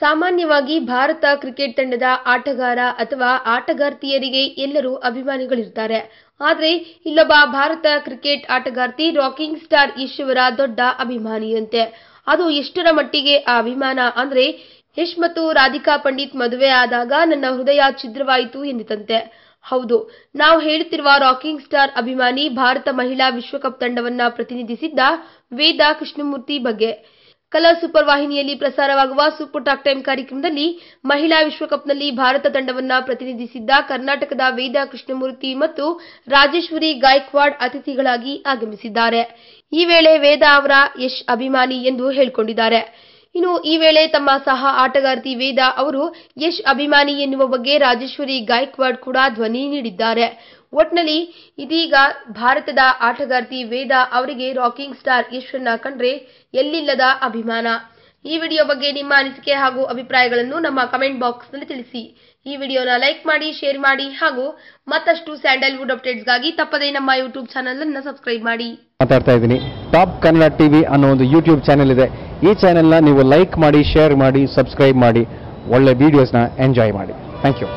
ಸಾಮಾನ್ಯವಾಗಿ ಭಾರತ ಕ್ರಿಕೆಟ್ ತಂಡದ ಆಟಗಾರ ಅಥವಾ ಆಟಗಾರ್ತಿಯರಿಗೆ ಎಲ್ಲರೂ ಅಭಿಮಾನಿಗಳಿರ್ತಾರೆ ಆದರೆ, ಇಲ್ಲೊಬ್ಬ ಭಾರತ ಕ್ರಿಕೆಟ್ ಆಟಗಾರ್ತಿ ರಾಕಿಂಗ್ ಸ್ಟಾರ್ ಈಶ್ವರ ದೊಡ್ಡ ಅಭಿಮಾನಿಯಂತೆ. ಅದು ಎಷ್ಟರ ಮಟ್ಟಿಗೆ ಆ ಅಭಿಮಾನ ಅಂದ್ರೆ, ಯಶ್ ಮತ್ತು ರಾಧಿಕಾ ಪಂಡಿತ್ ಮದುವೆ ಆದಾಗ ನನ್ನ ಹೃದಯ ಛಿದ್ರವಾಯಿತು ಎಂದಿತಂತೆ. ಹೌದು, ನಾವು ಹೇಳುತ್ತಿರುವ ರಾಕಿಂಗ್ ಸ್ಟಾರ್ ಅಭಿಮಾನಿ ಭಾರತ ಮಹಿಳಾ ವಿಶ್ವಕಪ್ ತಂಡವನ್ನ ಪ್ರತಿನಿಧಿಸಿದ್ದ ವೇದಾ ಕೃಷ್ಣಮೂರ್ತಿ ಬಗ್ಗೆ. ಕಲರ್ ಸೂಪರ್ ವಾಹಿನಿಯಲ್ಲಿ ಪ್ರಸಾರವಾಗುವ ಸೂಪರ್ ಟಾಕ್ ಟೈಮ್ ಕಾರ್ಯಕ್ರಮದಲ್ಲಿ ಮಹಿಳಾ ವಿಶ್ವಕಪ್ನಲ್ಲಿ ಭಾರತ ತಂಡವನ್ನು ಪ್ರತಿನಿಧಿಸಿದ್ದ ಕರ್ನಾಟಕದ ವೇದಾ ಕೃಷ್ಣಮೂರ್ತಿ ಮತ್ತು ರಾಜೇಶ್ವರಿ ಗಾಯಕ್ವಾಡ್ ಅತಿಥಿಗಳಾಗಿ ಆಗಮಿಸಿದ್ದಾರೆ. ಈ ವೇಳೆ ವೇದಾ ಅವರ ಯಶ್ ಅಭಿಮಾನಿ ಎಂದು ಹೇಳಿಕೊಂಡಿದ್ದಾರೆ. ಇನ್ನು ಈ ವೇಳೆ ತಮ್ಮ ಸಹ ಆಟಗಾರ್ತಿ ವೇದಾ ಅವರು ಯಶ್ ಅಭಿಮಾನಿ ಎನ್ನುವ ಬಗ್ಗೆ ರಾಜೇಶ್ವರಿ ಗಾಯಕ್ವಾಡ್ ಕೂಡ ಧ್ವನಿ ನೀಡಿದ್ದಾರೆ. ಒಟ್ನಲ್ಲಿ ಇದೀಗ ಭಾರತದ ಆಟಗಾರ್ತಿ ವೇದಾ ಅವರಿಗೆ ರಾಕಿಂಗ್ ಸ್ಟಾರ್ ಯಶನ್ನ ಕಂಡ್ರೆ ಎಲ್ಲಿಲ್ಲದ ಅಭಿಮಾನ. ಈ ವಿಡಿಯೋ ಬಗ್ಗೆ ನಿಮ್ಮ ಅನಿಸಿಕೆ ಹಾಗೂ ಅಭಿಪ್ರಾಯಗಳನ್ನು ನಮ್ಮ ಕಮೆಂಟ್ ಬಾಕ್ಸ್ನಲ್ಲಿ ತಿಳಿಸಿ. ಈ ವಿಡಿಯೋನ ಲೈಕ್ ಮಾಡಿ, ಶೇರ್ ಮಾಡಿ ಹಾಗೂ ಮತ್ತಷ್ಟು ಸ್ಯಾಂಡಲ್ವುಡ್ ಅಪ್ಡೇಟ್ಸ್ಗಾಗಿ ತಪ್ಪದೇ ನಮ್ಮ ಯೂಟ್ಯೂಬ್ ಚಾನಲ್ ಅನ್ನು ಸಬ್ಸ್ಕ್ರೈಬ್ ಮಾಡಿ. ಮಾತಾಡ್ತಾ ಇದ್ದೀನಿ. ಟಾಪ್ ಕನ್ನಡ ಟಿವಿ ಅನ್ನೋ ಒಂದು ಯೂಟ್ಯೂಬ್ ಚಾನೆಲ್ ಇದೆ. ಈ ಚಾನೆಲ್ನ ನೀವು ಲೈಕ್ ಮಾಡಿ ಶೇರ್ ಮಾಡಿ ಸಬ್ಸ್ಕ್ರೈಬ್ ಮಾಡಿ. ಒಳ್ಳೆ ವಿಡಿಯೋಸ್ನ ಎಂಜಾಯ್ ಮಾಡಿ. Thank you